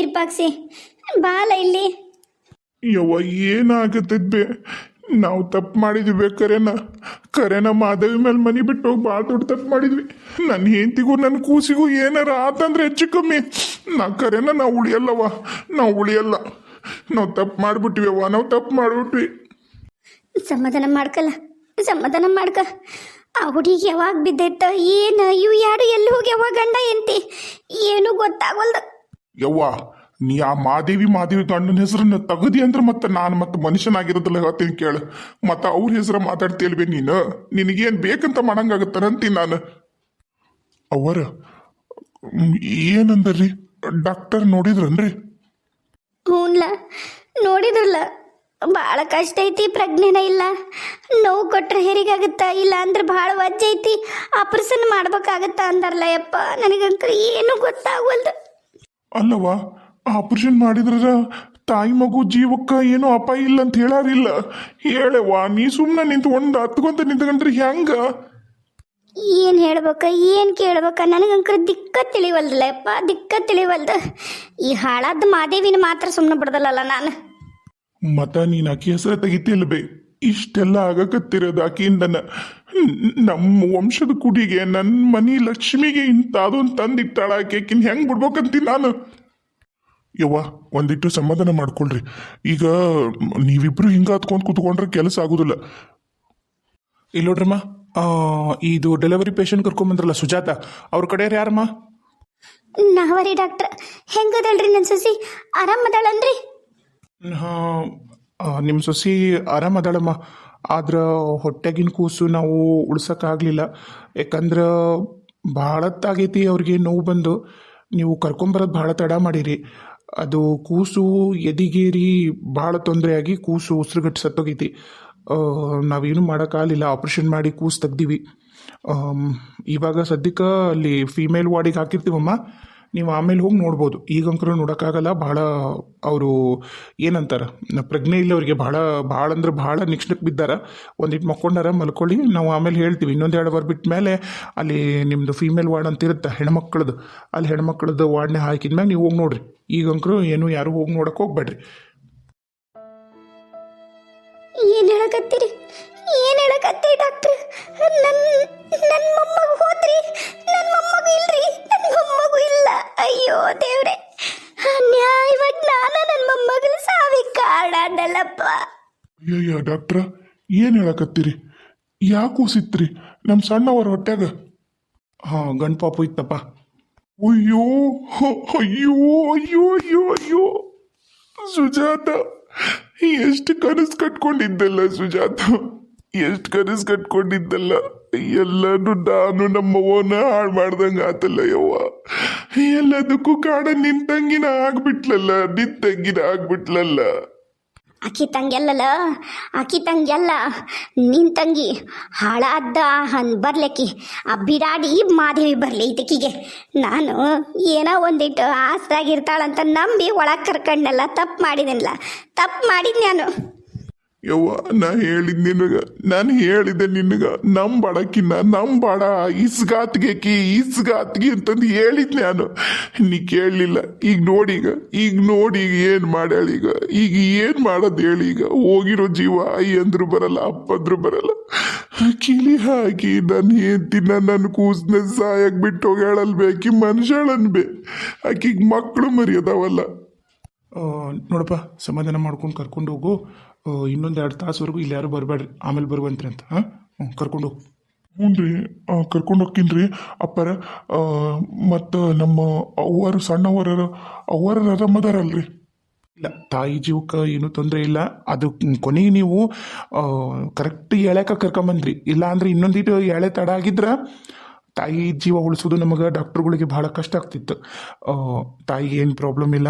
ಇರ್ಪಾಕ್ಸಿ ಬಾಲ ಇಲ್ಲಿ. ಯವ್ವ ಏನಾಗತ್ತದ ಬೇ ನಾವು ತಪ್ಪು ಮಾಡಿದ್ವಿ ಕರೆನ. ಕರೆನ ಮಾಧವಿ ಮೇಲೆ ಮನಿ ಬಿಟ್ಟು ಹೋಗಿ ಭಾಳ ದೊಡ್ಡ ತಪ್ಪು ಮಾಡಿದ್ವಿ. ನನ್ನ ಹೆಂಡತಿಗೂ ನನ್ನ ಕೂಸಿಗೂ ಏನಾರ ಆತಂದ್ರೆ ಹೆಚ್ಚು ಕಮ್ಮಿ. ನಾ ಕರೆನ ನಾವು ಉಳಿಯಲ್ಲವ ನಾವು ಉಳಿಯಲ್ಲ. ನಾವು ತಪ್ಪು ಮಾಡ್ಬಿಟ್ವಿಯವ್ವ ನಾವು ತಪ್ಪು ಮಾಡ್ಬಿಟ್ವಿ. ಸಮಾಧಾನ ಮಾಡ್ಕಲ್ಲ ಸಮಾಧಾನ ಮಾಡ್ಕ. ಆ ಹುಡುಗಿ ಯಾವಾಗ ಬಿದ್ದೈತ ಏನು ಇವು ಯಾರು ಎಲ್ಲಿ ಹೋಗಿ ಯಾವಾಗ ಗಂಡ ಎಂತಿ ಏನು ಗೊತ್ತಾಗಲ್ದು. ಯವ್ವ, ನೀ ಆ ಮಾದೇವಿ ಮಾದೇವಿ ಗಂಡನ ಹೆಸರನ್ನ ತೆಗದಿ ಅಂದ್ರೆ ಮತ್ತೆ ನಾನು ಮತ್ತೆ ಮನುಷ್ಯನಾಗಿರೋದಿಲ್ಲ ಹೇಳ್ತೀನಿ ಕೇಳು. ಮತ್ತೆ ಅವ್ರ ಹೆಸರ ಮಾತಾಡ್ತೇಲ್ಬೇ ನೀನು? ನಿನಗೇನು ಬೇಕಂತ ಮಾಡಂಗಾಗತ್ತಾನಂತೀನಿ ನಾನು? ಅವರ ಏನಂದ್ರಿ? ಡಾಕ್ಟರ್ ನೋಡಿದ್ರನ್ರಿ? ಹ್ಞೂನ್ಲ ನೋಡಿದ್ರಲ್ಲ. ಭಾಳ ಕಷ್ಟ ಐತಿ, ಪ್ರಜ್ಞೆನ ಇಲ್ಲ. ನೋವು ಕೊಟ್ರೆ ಹೇರಿಗಾಗುತ್ತ ಇಲ್ಲ ಅಂದ್ರೆ ಭಾಳ ವಜ್ಜ ಐತಿ ಆಪರೇಷನ್ ಮಾಡ್ಬೇಕಾಗತ್ತ ಅಂದಾರಲ್ಲ ಯಪ್ಪ ನನಗಂತ ಏನು ಗೊತ್ತಾಗವಲ್ದು. ಅಲ್ಲವಾ ಆಪರೇಷನ್ ಮಾಡಿದ್ರ ತಾಯಿ ಮಗು ಜೀವಕ್ಕ ಏನೋ ಅಪಾಯ ಇಲ್ಲ ಅಂತ ಹೇಳಾರಿಲ್ಲ. ಹೇಳವ್ವ ನೀ ಸುಮ್ಮನೆ ನಿಂತ್ಕೊಂಡು ಹತ್ಕೊಂತ ನಿಂತ್ಕೊಂಡ್ರೆ ಹೆಂಗ? ಏನು ಹೇಳ್ಬೇಕ ಏನು ಕೇಳ್ಬೇಕ ನನಗಂಕರ ದಿಕ್ಕ ತಿಳಿವಲ್ದಲ್ಲಪ್ಪ ದಿಕ್ಕ ತಿಳಿವಲ್ದ. ಈ ಹಾಳಾದ ಮಾದೇವಿನ ಮಾತ್ರ ಸುಮ್ಮನೆ ಬಿಡ್ದಲ್ಲ ನಾನು. ಮತ ನೀನು ಅಕ್ಕಿ ಹೆಸರ ತೆಗಿತಿಲ್ಲ ಬೇ ಇಷ್ಟೆಲ್ಲ ಆಗಕತ್ತಿರೋದು ಆಕಿಯಿಂದನ ನಮ್ಮ ವಂಶದ ಕುಡಿಗೆ ನನ್ನ ಮನಿ ಲಕ್ಷ್ಮಿಗೆ ಇಂಥದೊಂದು ತಂದಿಟ್ಟಾಳ ಆಕೆ. ಆಕಿನ ಹೆಂಗ್ ಬಿಡ್ಬೇಕಂತೀನಿ ನಾನು? ಯವ್ವ ಒಂದಿಟ್ಟು ಸಮಾಧಾನ ಮಾಡ್ಕೊಳ್ರಿ. ಈಗ ನೀವಿಬ್ರು ಹಿಂಗ ಹತ್ಕೊಂಡು ಕೂತ್ಕೊಂಡ್ರೆ ಕೆಲಸ ಆಗೋದಿಲ್ಲ. ಇಲ್ಲ ನೋಡ್ರಮ್ಮ ಆ, ಇದು ಡೆಲಿವರಿ ಪೇಷಂಟ್ ಕರ್ಕೊಂಬಂದ್ರಲ್ಲ ಸುಜಾತ ಅವ್ರ ಕಡೆ ಯಾರಮ್ಮ? ನಾವರಿ ಡಾಕ್ಟರ್. ಹೆಂಗದಳ್ರಿ ನನ್ನ ಸಸಿ? ಆರಾಮದಾಳನ್ರಿ ನಿಮ್ಮ ಸೊಸಿ ಆರಾಮದಾಳಮ್ಮ ಆದ್ರೆ ಹೊಟ್ಟೆಗಿನ ಕೂಸು ನಾವು ಉಳ್ಸೋಕ್ಕಾಗಲಿಲ್ಲ. ಯಾಕಂದ್ರೆ ಭಾಳತ್ತಾಗೈತಿ ಅವ್ರಿಗೆ ನೋವು ಬಂದು. ನೀವು ಕರ್ಕೊಂಬರೋದು ಭಾಳ ತಡ ಮಾಡಿರಿ. ಅದು ಕೂಸು ಎದಿಗೇರಿ ಭಾಳ ತೊಂದರೆಯಾಗಿ ಕೂಸು ಉಸಿರುಗಟ್ಟು ಸತ್ತೋಗೈತಿ. ನಾವೇನು ಮಾಡೋಕ್ಕಾಗಲಿಲ್ಲ. ಆಪ್ರೇಷನ್ ಮಾಡಿ ಕೂಸು ತೆಗ್ದೀವಿ. ಇವಾಗ ಸದ್ಯಕ್ಕೆ ಅಲ್ಲಿ ಫೀಮೇಲ್ ವಾರ್ಡಿಗೆ ಹಾಕಿರ್ತೀವಮ್ಮ. ನೀವು ಆಮೇಲೆ ಹೋಗಿ ನೋಡ್ಬೋದು. ಈಗಂಕರು ನೋಡೋಕ್ಕಾಗಲ್ಲ ಭಾಳ ಅವರು ಏನಂತಾರೆ, ಪ್ರಜ್ಞೆ ಇಲ್ಲವರಿಗೆ ಭಾಳ ಭಾಳ ಅಂದ್ರೆ ಭಾಳ ನಿಕ್ಷಣಕ್ಕೆ ಬಿದ್ದಾರ. ಒಂದಿಟ್ಟು ಮಕ್ಕೊಂಡಾರ ಮಲ್ಕೊಳ್ಳಿ, ನಾವು ಆಮೇಲೆ ಹೇಳ್ತೀವಿ. ಇನ್ನೊಂದು ಎರಡು ವಾರ ಬಿಟ್ಟ ಮೇಲೆ ಅಲ್ಲಿ ನಿಮ್ಮದು ಫೀಮೇಲ್ ವಾರ್ಡ್ ಅಂತ ಇರುತ್ತೆ ಹೆಣ್ಮಕ್ಳದ್ದು ಅಲ್ಲಿ ಹೆಣ್ಮಕ್ಳದ್ದು ವಾರ್ಡ್ನೇ ಮೇಲೆ ನೀವು ಹೋಗಿ ನೋಡ್ರಿ. ಈಗಂಕರು ಏನು ಯಾರು ಹೋಗಿ ನೋಡಕ್ಕೆ ಹೋಗ್ಬೇಡ್ರಿ. ಏನು ಹೇಳಕತ್ತೀರಿ? ಏನು ಹೇಳಕತ್ತೀರಿ, ಡಾಕ್ಟ್ರ್? ನನ್ನ ನನ್ನ ಮೊಮ್ಮಗ ಹೋದ್ರಿ. ಅಯ್ಯಯ್ಯ ಡಾಕ್ಟ್ರ ಏನ್ ಹೇಳಕತ್ತೀರಿ? ಯಾಕೆ ಕೂಸಿತ್ರಿ ನಮ್ಮ ಸಣ್ಣವರ ಹೊಟ್ಯಾಗ? ಹಾಂ, ಗಂಡು ಪಾಪು ಇತ್ತಪ್ಪ. ಅಯ್ಯೋ ಅಯ್ಯೋ ಅಯ್ಯೋ ಅಯ್ಯೋ ಅಯ್ಯೋ. ಸುಜಾತ, ಎಷ್ಟು ಕನಸು ಕಟ್ಕೊಂಡಿದ್ದಲ್ಲ ಸುಜಾತ. ಎಷ್ಟು ಕನಸು ಕಟ್ಕೊಂಡಿದ್ದಲ್ಲ. ಎಲ್ಲಾನು ನಾನು ನಮ್ಮವ್ವನ ಹಾಳು ಮಾಡ್ದಂಗ ಆತಲ್ಲ ಯವ್ವ. ಎಲ್ಲದಕ್ಕೂ ಕಾಡ ನಿನ್ ತಂಗಿನ ಆಗ್ಬಿಟ್ಲಲ್ಲ, ನಿನ್ ತಂಗಿನ ಆಗ್ಬಿಟ್ಲಲ್ಲ. ಆಕಿ ತಂಗಿಯಲ್ಲಲ್ಲ ಅಕ್ಕಿ ತಂಗಿಯಲ್ಲ ನಿನ್ ತಂಗಿ ಹಾಳಾದ ಹನ್ ಬರ್ಲಕ್ಕಿ, ಆ ಬಿಡಾಡಿ ಮಾದೇವಿ ಬರಲಿ ಇದಕ್ಕಿಗೆ ನಾನು ಏನೋ ಒಂದಿಟ್ಟು ಆಸ್ತಾಗಿರ್ತಾಳಂತ ನಂಬಿ ಒಳಗೆ ಕರ್ಕೊಂಡಲ್ಲ ತಪ್ಪು ಮಾಡಿದೆನಲ್ಲ, ತಪ್ಪು ಮಾಡಿದ್ ನಾನು. ಯವ್ವ ನಾ ಹೇಳಿದ್ ನಿನಗ ನಾನು ಹೇಳಿದೆ ನಿನಗ ನಮ್ ಬಡಕಿನ ನಮ್ ಬಡ ಇಸ್ಗಾತ್ಗೆ ಅಂತಂದು ಹೇಳಿದ್ ನಾನು. ನೀ ಕೇಳಲಿಲ್ಲ. ಈಗ ನೋಡೀಗ ಈಗ ನೋಡಿ ಈಗ ಏನ್ ಮಾಡ್ಯಾಳ ಈಗ? ಈಗ ಏನ್ ಮಾಡೋದು ಹೇಳಿ ಈಗ? ಹೋಗಿರೋ ಜೀವ ಐ ಅಂದ್ರು ಬರಲ್ಲ ಅಪ್ಪಂದ್ರು ಬರಲ್ಲ. ಕಿಲಿ ಹಾಕಿ ನಾನು ಹೆಂಡ್ತಿನ ನನ್ನ ಕೂಸ್ನ ಸಾಯಕ್ ಬಿಟ್ಟು ಹೋಗ್ಯಾಳಲ್ಬೇಕಿ ಮನುಷ್ಯಳನ್ಬೇ ಆಕಿಗೆ ಮಕ್ಕಳು ಮರಿಯದವಲ್ಲ. ಆ, ನೋಡಪ್ಪ ಸಮಾಧಾನ ಮಾಡ್ಕೊಂಡು ಕರ್ಕೊಂಡು ಹೋಗು. ಇನ್ನೊಂದು ಎರಡು ತಾಸುವರೆಗೂ ಇಲ್ಲಿ ಯಾರು ಬರಬೇಡ್ರಿ. ಆಮೇಲೆ ಬರುವಂತ್ರಿ ಅಂತ. ಹಾಂ? ಹ್ಞೂ ಕರ್ಕೊಂಡು ಹ್ಞೂ ರೀ. ಕರ್ಕೊಂಡು ಹೋಗ್ತೀನಿ ಅಪ್ಪರ ಮತ್ತು ನಮ್ಮ ಅವ್ವರು ಸಣ್ಣವರ ಅವ್ವರ ಆರಾಮದಾರಲ್ರಿ? ಇಲ್ಲ ತಾಯಿ ಜೀವಕ್ಕೆ ಏನೂ ತೊಂದರೆ ಇಲ್ಲ. ಅದು ಕೊನೆಗೆ ನೀವು ಕರೆಕ್ಟ್ ಎಳೆಕ ಕರ್ಕೊಂಬಂದ್ರಿ. ಇಲ್ಲ ಅಂದ್ರೆ ಇನ್ನೊಂದಿಟ್ಟು ಎಳೆ ತಡ ಆಗಿದ್ರೆ ತಾಯಿ ಜೀವ ಉಳಿಸೋದು ನಮಗೆ ಡಾಕ್ಟ್ರುಗಳಿಗೆ ಭಾಳ ಕಷ್ಟ ಆಗ್ತಿತ್ತು. ತಾಯಿಗೆ ಏನು ಪ್ರಾಬ್ಲಮ್ ಇಲ್ಲ.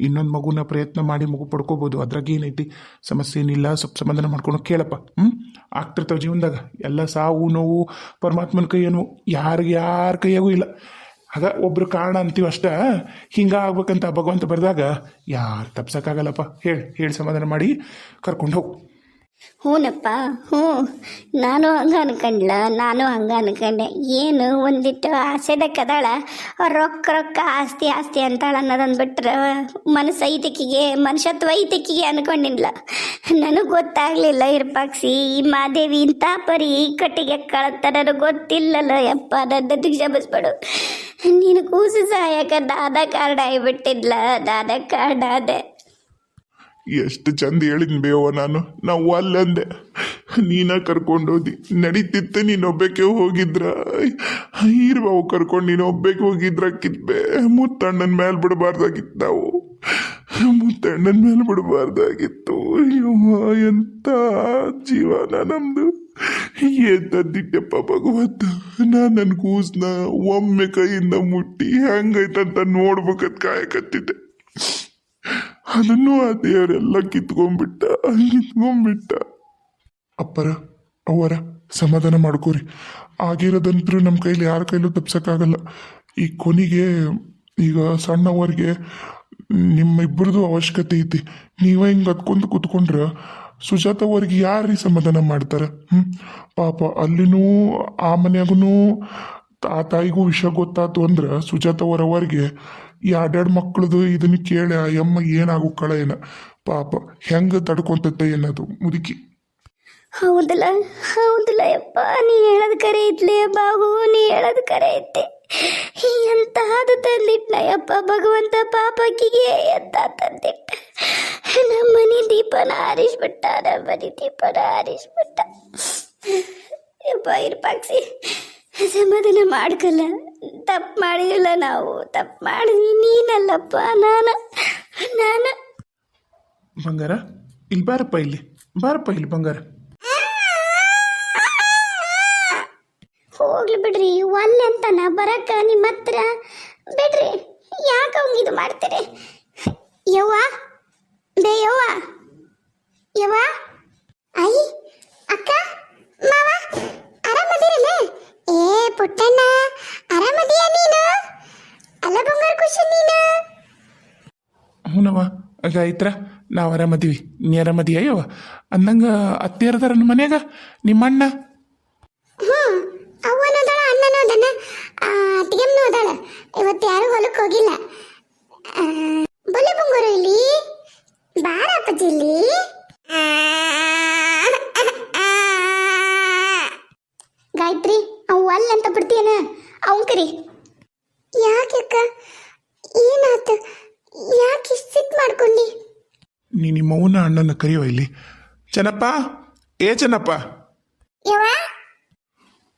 ಇನ್ನೊಂದು ಮಗುನ ಪ್ರಯತ್ನ ಮಾಡಿ ಮಗು ಪಡ್ಕೋಬೋದು. ಅದ್ರಾಗ ಏನೈತಿ? ಸಮಸ್ಯೆ ಏನಿಲ್ಲ. ಸ್ವಲ್ಪ ಸಮಾಧಾನ ಮಾಡ್ಕೊಂಡು ಕೇಳಪ್ಪ. ಹ್ಞೂ ಆಗ್ತಿರ್ತಾವೆ ಜೀವನದಾಗ. ಎಲ್ಲ ಸಾವು, ನೋವು, ಪರಮಾತ್ಮನ ಕೈಯೇನು ಯಾರಿಗೆ ಯಾರ ಕೈಯಾಗೂ ಇಲ್ಲ. ಆಗ ಒಬ್ರು ಕಾರಣ ಅಂತೀವಿ ಅಷ್ಟೇ. ಹಿಂಗೆ ಆಗ್ಬೇಕಂತ ಭಗವಂತ ಬರೆದಾಗ, ಯಾರು ತಪ್ಸೋಕ್ಕಾಗಲ್ಲಪ್ಪ ಹೇಳಿ ಹೇಳಿ ಸಮಾಧಾನ ಮಾಡಿ ಕರ್ಕೊಂಡು ಹೋಗು. ಹ್ಞೂನಪ್ಪ ಹ್ಞೂ ನಾನು ಹಂಗೆ ಅನ್ಕಂಡ್ಲ, ನಾನು ಹಂಗೆ ಅನ್ಕಂಡೆ. ಏನು, ಒಂದಿಟ್ಟು ಆಸೆದ ಕದಾಳ ರೊಕ್ಕ ರೊಕ್ಕ, ಆಸ್ತಿ ಆಸ್ತಿ ಅಂತಾಳ ಅನ್ನೋದನ್ನ ಬಿಟ್ರೆ ಮನಸ್ಸು ಐತಿಕಿಗೆ ಮನುಷ್ಯತ್ವ ಐತಿಕಿಗೆ ಅನ್ಕೊಂಡಿಲ್ಲ ನನಗೆ ಗೊತ್ತಾಗ್ಲಿಲ್ಲ ಇರ್ಪಾಕ್ಸಿ, ಈ ಮಾದೇವಿ ಇಂಥ ಪರಿ ಈ ಕಟ್ಟಿಗೆ ಕಳತ್ತಾರ ಗೊತ್ತಿಲ್ಲಲ್ಲ ಯಪ್ಪ ನನ್ನ ಕ್ಷಮಿಸ್ಬೇಡು. ನೀನು ಕೂಸು ಸಹಾಯಕ ದಾದ ಕಾರ್ಡ್ ಆಗಿಬಿಟ್ಟಿದ್ಲ ದಾದ ಕಾರ್ಡ್ ಅದೇ ಎಷ್ಟು ಚಂದ ಹೇಳಿದ್ ಬೇವ ನಾನು. ನಾವು ಅಲ್ಲಂದೆ ನೀನ ಕರ್ಕೊಂಡೋದಿ. ನಡೀತಿತ್ತೆ ನೀನು ಒಬ್ಬಕ್ಕೆ ಹೋಗಿದ್ರ. ಹೀರ್ಬಾವು ಕರ್ಕೊಂಡು ನೀನು ಒಬ್ಬಕ್ಕೆ ಹೋಗಿದ್ರ ಕಿತ್ಬೆ. ಮುತ್ತಣ್ಣನ ಮೇಲೆ ಬಿಡಬಾರ್ದಾಗಿತ್ತು ನಾವು ಮುತ್ತಣ್ಣನ ಮೇಲೆ ಬಿಡಬಾರ್ದಾಗಿತ್ತು. ಅಯ್ಯವ್ವ, ಎಂತ ಜೀವನ ನಮ್ದು. ಏನ್ ತಂದಿಟ್ಟೆಪ್ಪ ಭಗವಂತ. ನಾ ನನ್ನ ಕೂಸ್ನ ಒಮ್ಮೆ ಕೈಯಿಂದ ಮುಟ್ಟಿ ಹೆಂಗೈತಂತ ನೋಡ್ಬೇಕಂತ ಕಾಯಕತ್ತಿದ್ದೆ. ಅದನ್ನು ಆ ದೇವರೆಲ್ಲ ಕಿತ್ಕೊಂಡ್ಬಿಟ್ಟ ಕಿತ್ಕೊಂಡ್ಬಿಟ್ಟ ಅಪ್ಪರ ಅವರ ಸಮಾಧಾನ ಮಾಡ್ಕೋರಿ. ಆಗಿರೋದಂತರೂ ನಮ್ಮ ಕೈಲಿ ಯಾರ ಕೈಲೂ ತಪ್ಸಕ್ಕಾಗಲ್ಲ. ಈ ಕೊನೆಗೆ, ಈಗ ಸಣ್ಣವರಿಗೆ ನಿಮ್ಮ ಇಬ್ಬರದು ಅವಶ್ಯಕತೆ ಐತಿ. ನೀವೇ ಹಿಂಗೆ ಹತ್ಕೊಂಡು ಕೂತ್ಕೊಂಡ್ರೆ ಸುಜಾತ ಅವ್ರಿಗೆ ಯಾರೀ ಸಮಾಧಾನ ಮಾಡ್ತಾರೆ? ಹ್ಞೂ ಪಾಪ ಅಲ್ಲಿನೂ, ಆ ಮನೆಯಾಗೂ ಆ ತಾಯಿಗೂ ವಿಷಯ ಗೊತ್ತಾತು ಅಂದ್ರೆ ಸುಜಾತ ಅವರವರಿಗೆ ಎರಡೆರಡು ಮಕ್ಕಳದು ಇದನ್ನ ಕೇಳಿ ಆ ಯಮ್ಮ, ಏನಾಗೋ ಕಳ ಏನ? ಪಾಪ, ಹೆಂಗೆ ತಡ್ಕೊಂತೈತೆ ಏನದು ಮುದುಕಿ. ಹೌದಲ್ಲ ಹೌದಲ್ಲ ಯಪ್ಪ, ನೀ ಹೇಳೋದು ಕರೆ ಐತ್ಲೆ ಬಾಬು ನೀ ಹೇಳೋದು ಕರೆ ಐತೆ ಎಂತಹದು ತಂದಿಟ್ನ ಯಪ್ಪ, ಭಗವಂತ ಪಾಪಕ್ಕಿಗೆ ಎಂತ ತಂದಿಟ್ಟ ನಮ್ಮ ಮನೆ ದೀಪನ ಆರಿಸ್ಬಿಟ್ಟ ನಮ್ಮ ಮನೆ ದೀಪನ ಆರಿಸ್ಬಿಟ್ಟ. ಯಪ್ಪ ಇರ್ಪಾಕ್ಸಿ ಸಮಾಧಾನ ಮಾಡ್ಕಲ್ಲ. ತಪ್ಪು ಮಾಡಿಲ್ಲ ನಾವು. ತಪ್ಪು ಮಾಡಿದ್ವಿ ನೀನಲ್ಲಪ್ಪ ನಾನು ನಾನು. ಬಂಗಾರ ಇಲ್ಲಿ ಬಾರಪ್ಪ ಇಲ್ಲಿ. ಬಾರಪ್ಪ ಇಲ್ಲಿ ಬಂಗಾರ. ಹೋಗ್ಲಿ ಬಿಡ್ರಿ ಒಲ್ಲೆ ಅಂತಾನ ಬರಕ ನಿಮ್ಮ ಹತ್ರ? ಬಿಡ್ರಿ ಯಾಕ ಇದು ಮಾಡ್ತೀರಿ? ಯವ್ವ? ಬೇ ಯವ್ವ? ಯವ್ವ? ಐ ಅಕ್ಕ ಮಾವ ಆರಾಮದಿರಲ್ಲ ಏ ಪುಟ್ಟಣ್ಣ. ಆರಾಮದಿಯ ನೀನು? ಅಲ್ಲ ಬಂಗಾರ ಖುಷಿ ನೀನು? ಹ್ಞೂನವ್ವ ಗಾಯತ್ರ ನಾವು ಆರಾಮದೀವಿ. ನೀ ಆರಾಮದಿ ಅಯ್ಯವ ಅಂದಂಗ ಅತ್ತಿಯರದಾರ ನಮ್ಮ ಮನ್ಯಾಗ? ನಿಮ್ಮ ಅಣ್ಣ ಹ್ಞೂ ಅವ್ವನೂ ಅದಾಳ ಅಣ್ಣನೂ ಅದಾನ. ಅತ್ತಿಗೆಮ್ಮನೂ ಅದಾಳ. ಇವತ್ತು ಯಾರು ಹೊಲಕ್ಕೆ ಹೋಗಿಲ್ಲ. ಆ, ಬಲೆ ಬಂಗಾರ ಇಲ್ಲಿ? ಬಾರ ಅಪ್ಪಾಜಿ ಇಲ್ಲಿ? ಗಾಯತ್ರಿ ಅವ್ ಅಲ್ಲ ಅಂತ ಬಿಡ್ತೀಯನ? ಅವನ್ ಕರಿ. ಯಾಕೆ ಅಕ್ಕ ಏನಾತ? ಯಾಕೆ ಸಿಟ್ ಮಾಡ್ಕೊಂಡಿ? ನೀ ನಿಮ್ಮ ಅವನ ಅಣ್ಣನ ಕರೆಯುವ ಇಲ್ಲಿ. ಚೆನ್ನಪ್ಪ? ಏ ಚೆನ್ನಪ್ಪ? ಯವ್ವ?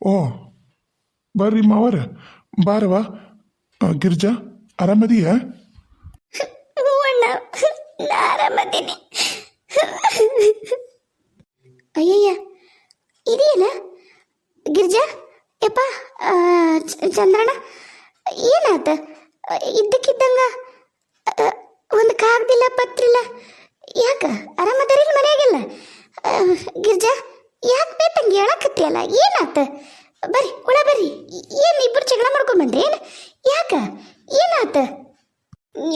ಓ ಬರ್ರಿ ಮಾವರ. ಬಾರವ ಆ, ಗಿರ್ಜಾ ಆರಾಮದಿಯ? ಹ್ಞೂ ಅಣ್ಣ ನಾ ಆರಾಮದ್ದೀನಿ ಅಯ್ಯಯ್ಯ ಇದೆಯಲ್ಲ? ಗಿರ್ಜಾ? ಯಪ್ಪ ಚಂದ್ರಣ್ಣ ಏನಾತ? ಇದ್ದಕ್ಕಿದ್ದಂಗ ಒಂದು ಕಾಗ್ದಿಲ್ಲ ಪತ್ರಿಲ್ಲ. ಯಾಕ? ಆರಾಮದಾರಿಲ್ಲ ಮನೆಯಾಗೆಲ್ಲ? ಗಿರ್ಜಾ ಯಾಕೆ ಬೇತಂಗೆ ಹೇಳಕತ್ತಿಯಲ್ಲ? ಏನಾತ? ಬರ್ರಿ ಒಳ ಬರ್ರಿ. ಏನು ಇಬ್ಬರು ಜಗಳ ಮಾಡ್ಕೊಂಡ್ ಬಂದ್ರಿ? ಏನು? ಯಾಕ? ಏನಾತ?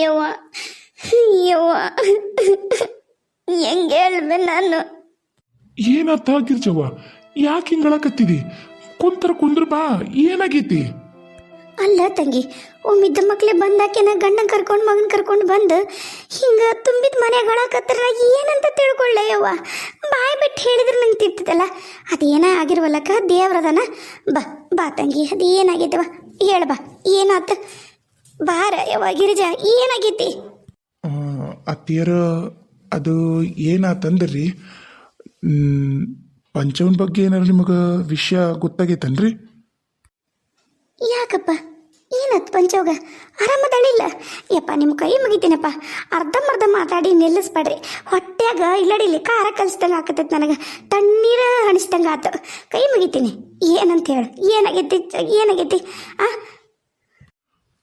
ಯವ್ವ ಯವ್ವ ಹೆಂಗೆ ಹೇಳ್ಬೆ ನಾನು? ಏನಾತ ಗಿರ್ಜವ್ವ? ಯಾಕೆ ಹಿಂಗಳಕತ್ತಿದಿ ಕುಂತರ ಕುಂದ್ರ ಬಾ ಏನಾಗೈತಿ? ಅಲ್ಲ ತಂಗಿ ಒಮ್ಮಿದ್ದ ಮಕ್ಳೆ ಬಂದಾಕೆನ ಗಂಡನ ಕರ್ಕೊಂಡು ಮಗನ್ ಕರ್ಕೊಂಡು ಬಂದು ಹಿಂಗ ತುಂಬಿದ ಮನೆ ಹಾಕತ್ತಾರ ಏನಂತ ತಿಳ್ಕೊಳ್ಳೆ ಯವ್ವ ಬಾಯ್ ಬಿಟ್ಟು ಹೇಳಿದ್ರೆ ನಂಗೆ ತಿರ್ತದಲ್ಲ ಅದೇನ ಆಗಿರ್ವಲ್ಲಕ್ಕ? ದೇವ್ರದನ ಬಾ ಬಾ ತಂಗಿ ಅದು ಏನಾಗೈತವ ಹೇಳ ಬಾ ಏನಾತ? ಬಾರ ಯವ್ವ ಗಿರಿಜಾ ಏನಾಗೈತಿ? ಅತ್ತಿಯರು ಅದು ಏನಾತಂದ್ರಿ? ಪಂಚವನ್ ಬಗ್ಗೆ ಏನಾರ ನಿಮಗೆ ವಿಷಯ ಗೊತ್ತಾಗೈತನ್ರಿ ಯಾಕಪ್ಪ? ಏನತ್ ಪಂಚೋಗ? ಆರಾಮದಳಿಲ್ಲ? ಯಪ್ಪ ನಿಮ್ಮ ಕೈ ಮುಗಿತೀನಪ್ಪ. ಅರ್ಧಂಬರ್ಧ ಮಾತಾಡಿ ನಿಲ್ಲಿಸ್ಬೇಡ್ರಿ. ಹೊಟ್ಯಾಗ ಇಲ್ಲಡಿಲಿ ಖಾರ ಕಲಿಸ್ದಂಗೆ ಆಕತೈತೆ ನನಗೆ. ತಣ್ಣೀರ ಅನಿಸ್ದಂಗೆ ಆತು. ಕೈ ಮುಗಿತೀನಿ. ಏನಂತ ಹೇಳು ಏನಾಗೈತಿ? ಏನಾಗೈತಿ? ಆ?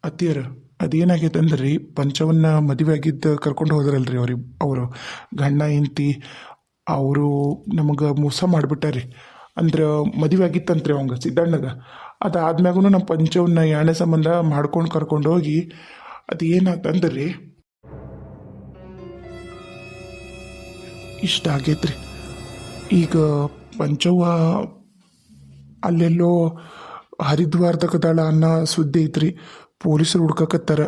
ಅತ್ತಿಯರ ಅದೇನಾಗೈತೆ ಅಂದ್ರೆ ಪಂಚವನ್ನ ಮದುವೆ ಆಗಿದ್ದ ಕರ್ಕೊಂಡು ಹೋದ್ರಲ್ರಿ ಅವ್ರಿ ಅವರು. ಗಂಡ ಹೆಂಡತಿ ಅವರು ನಮಗೆ ಮೋಸ ಮಾಡಿಬಿಟ್ಟಾರಿ. ಅಂದ್ರೆ ಮದುವೆ ಆಗಿತ್ತಂತ್ರಿ ಅವಂಗ ಸಿದ್ದಣ್ಣಗ ಅದಾದ್ಮ್ಯಾಗೂ ನಮ್ಮ ಪಂಚವನ್ನ ಯಾಣೆ ಸಂಬಂಧ ಮಾಡ್ಕೊಂಡು ಕರ್ಕೊಂಡು ಹೋಗಿ ಅದು ಏನಾತಂದ್ರಿ ಇಷ್ಟ ಆಗೈತ್ರಿ. ಈಗ ಪಂಚವ್ವ ಅಲ್ಲೆಲ್ಲೋ ಹರಿದ್ವಾರದಕದಾಳ ಅನ್ನೋ ಸುದ್ದಿ ಐತ್ರಿ. ಪೊಲೀಸರು ಹುಡ್ಕಕತ್ತಾರ.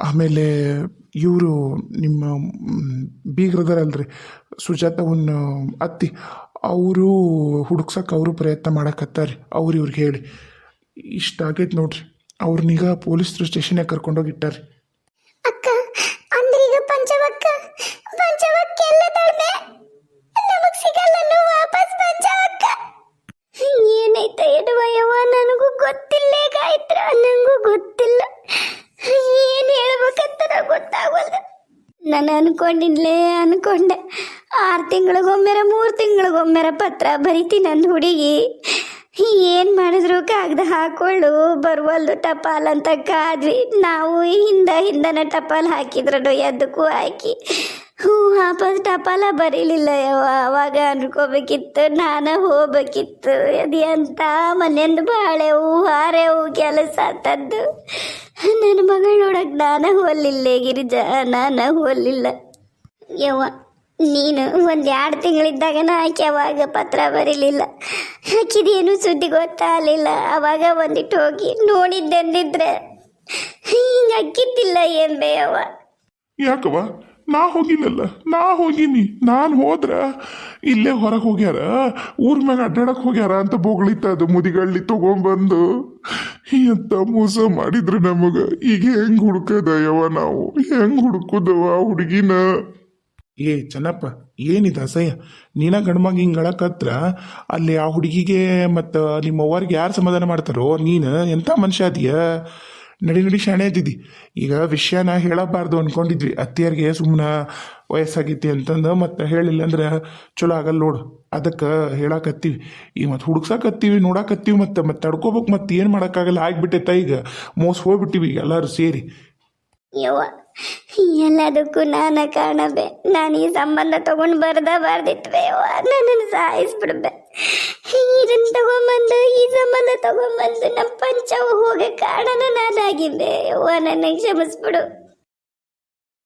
ಆಮೇಲೆ ಇವರು ನಿಮ್ಮ ಬೀಗ್ರದಾರಲ್ರಿ ಸುಜಾತವನ್ನ ಅತ್ತಿ, ಅವರು ಹುಡುಕ್ಸಕ್ಕೆ ಅವರು ಪ್ರಯತ್ನ ಮಾಡಕತ್ತಾರೆ, ಅವ್ರು ಇವ್ರಿಗೆ ಹೇಳಿ. ಇಷ್ಟ ಆಗೈತೆ ನೋಡ್ರಿ. ಅವ್ರನ್ನೀಗ ಪೊಲೀಸರು ಸ್ಟೇಷನ್ಗೆ ಕರ್ಕೊಂಡೋಗಿಟ್ಟಾರೆ ನಾನು ಅನ್ಕೊಂಡಿನ್ಲೇ ಅನ್ಕೊಂಡೆ. ಆರು ತಿಂಗಳಿಗೊಮ್ಮೆರ, ಮೂರು ತಿಂಗಳಿಗೊಮ್ಮೆರ ಪತ್ರ ಬರಿತೀನಿ ನನ್ನ ಹುಡುಗಿ. ಏನು ಮಾಡಿದ್ರು ಕಾಗದ ಹಾಕೊಳ್ಳು ಬರುವಲ್ದು ಟಪಾಲ್ ಅಂತ ಕಾದ್ವಿ. ನಾವು ಹಿಂದ ಹಿಂದನ ಟಪಾಲ್ ಹಾಕಿದ್ರು ಎದ್ದಕ್ಕೂ ಹಾಕಿ. ಹ್ಞೂ, ವಾಪಸ್ ಟಪಾಲ ಬರೀಲಿಲ್ಲ. ಯವ್ವ, ಅವಾಗ ಅನ್ಕೋಬೇಕಿತ್ತು, ನಾನು ಹೋಗ್ಬೇಕಿತ್ತು. ಅದು ಎಂತ ಮನೆಯಿಂದ ಬಾಳೆವು ಹಾರೆವು ಕೆಲಸ ತದ್ದು ನನ್ನ ಮಗಳು ನೋಡಕ್ಕೆ ನಾನು ಹೋಲಿಲ್ಲ ಗಿರಿಜಾ, ನಾನು ಹೋಲಿಲ್ಲ ಯವ್ವ, ನೀನು ಒಂದು ಎರಡು ತಿಂಗಳಿದ್ದಾಗ ಆಕೆ ಅವಾಗ ಪತ್ರ ಬರೀಲಿಲ್ಲ. ಆಕಿದೇನು ಸುದ್ದಿ ಗೊತ್ತಾಗಲಿಲ್ಲ ಅವಾಗ ಒಂದಿಟ್ಟು ಹೋಗಿ ನೋಡಿದ್ದೆಂದಿದ್ರೆ ಹಿಂಗೆ ಅಕ್ಕಿದ್ದಿಲ್ಲ ಏನ್ ಯವ್ವ. ಯಾಕವ ನಾ ಹೋಗಿಲ್ಲಲ್ಲ, ನಾ ಹೋಗಿನಿ. ನಾನು ಹೋದ್ರ ಇಲ್ಲೇ ಹೊರಗೆ ಹೋಗ್ಯಾರ, ಊರ್ ಮ್ಯಾಗ ಅಡ್ಡಾಡಕ್ ಹೋಗ್ಯಾರ ಅಂತ ಬೋಗಳಿತ್ತ ಅದು ಮುದಿಗಳ್ಳಿ ತಗೊಂಬಂದು. ಎಂತ ಮೋಸ ಮಾಡಿದ್ರು ನಮಗ? ಈಗ ಹೆಂಗ್ ಹುಡುಕದ ಯವ ನಾವು? ಹೆಂಗ್ ಹುಡುಕುದವ ಹುಡುಗಿನ? ಏ ಚೆನ್ನಪ್ಪ, ಏನಿದೆ ಅಸಹ್ಯ? ನೀನ ಗಂಡ್ಮಗ ಹಿಂಗೆ ಅಳಕತ್ರ ಅಲ್ಲಿ ಆ ಹುಡುಗಿಗೆ ಮತ್ತು ನಿಮ್ಮ ಅವ್ವರಿಗೆ ಯಾರು ಸಮಾಧಾನ ಮಾಡ್ತಾರೋ? ನೀನು ಎಂಥ ಮನುಷ್ಯ ಅದೀಯ? ನಡಿ ನಡಿ ಶಾಣೆ ಇದ್ದಿದ್ದಿ ಈಗ ವಿಷಯನ ಹೇಳಬಾರ್ದು ಅನ್ಕೊಂಡಿದ್ವಿ. ಅತ್ತಿಯರಿಗೆ ಸುಮ್ಮನೆ ವಯಸ್ಸಾಗೈತಿ ಅಂತಂದು ಮತ್ತೆ ಹೇಳಿಲ್ಲ ಅಂದ್ರೆ ಚಲೋ ಆಗಲ್ಲ ನೋಡು. ಅದಕ್ಕೆ ಹೇಳಾಕತ್ತೀವಿ. ಈಗ ಮತ್ತೆ ಹುಡುಕ್ಸಾಕತ್ತೀವಿ, ನೋಡಾಕತ್ತೀವಿ ಮತ್ತೆ ಮತ್ತೆ ತಡ್ಕೋಬೇಕು ಮತ್ತೆ ಏನು ಮಾಡೋಕ್ಕಾಗಲ್ಲ. ಆಗ್ಬಿಟ್ಟೈತ ಈಗ. ಮೋಸ ಹೋಗ್ಬಿಟ್ಟಿವಿ ಈಗ ಎಲ್ಲರೂ ಸೇರಿ. ಯವ್ವ, ಎಲ್ಲದಕ್ಕೂ ನಾನು ಕಾಣಬೆ. ನಾನು ಈ ಸಂಬಂಧ ತಗೊಂಡು ಬರ್ದ ಬರ್ದಿತ್ವೆ ನನ್ನನ್ನು ಸಾಯಿಸ್ಬಿಡ್ಬೆ. ಇದನ್ನ ತಗೊಂಬಂದು ಈ ಸಂಬಂಧ ತಗೊಂಬಂದು ನಮ್ಮ ಪಂಚವು ಕಾರಣ ನಾನಾಗಿದ್ದೆ ಯವ್ವ ನನ್ನ ಕ್ಷಮಿಸ್ಬಿಡು.